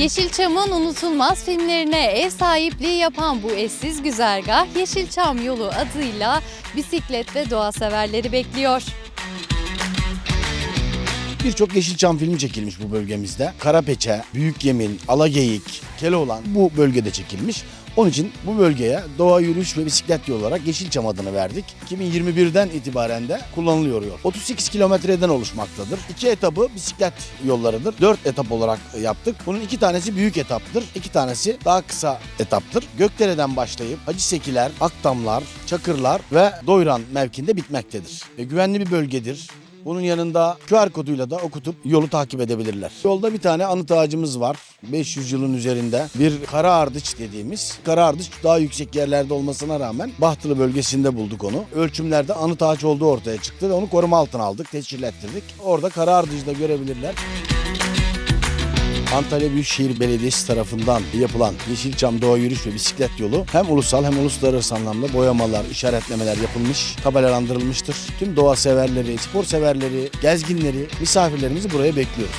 Yeşilçam'ın unutulmaz filmlerine ev sahipliği yapan bu eşsiz güzergah Yeşilçam yolu adıyla bisiklet ve doğa severleri bekliyor. Birçok Yeşilçam filmi çekilmiş bu bölgemizde. Karapeçe, Büyük Yemin, Alageyik, Keloğlan bu bölgede çekilmiş. Onun için bu bölgeye doğa yürüyüş ve bisiklet yolu olarak Yeşilçam adını verdik. 2021'den itibaren de kullanılıyor yol. 38 kilometreden oluşmaktadır. İki etabı bisiklet yollarıdır. Dört etap olarak yaptık. Bunun iki tanesi büyük etaptır. iki tanesi daha kısa etaptır. Gökdere'den başlayıp Hacı Sekiler, Akdamlar, Çakırlar ve Doyran mevkinde bitmektedir. E, güvenli bir bölgedir. Bunun yanında QR koduyla da okutup yolu takip edebilirler. Yolda bir tane anıt ağacımız var. 500 yılın üzerinde bir kara ardıç dediğimiz. Kara ardıç daha yüksek yerlerde olmasına rağmen Bahtılı bölgesinde bulduk onu. Ölçümlerde anıt ağaç olduğu ortaya çıktı ve onu koruma altına aldık, tescil ettirdik. Orada kara ardıcı da görebilirler. Antalya Büyükşehir Belediyesi tarafından yapılan Yeşilçam Doğa Yürüyüş ve Bisiklet Yolu hem ulusal hem uluslararası anlamda boyamalar, işaretlemeler yapılmış, tabelalandırılmıştır. Tüm doğa severleri, spor severleri, gezginleri, misafirlerimizi buraya bekliyoruz.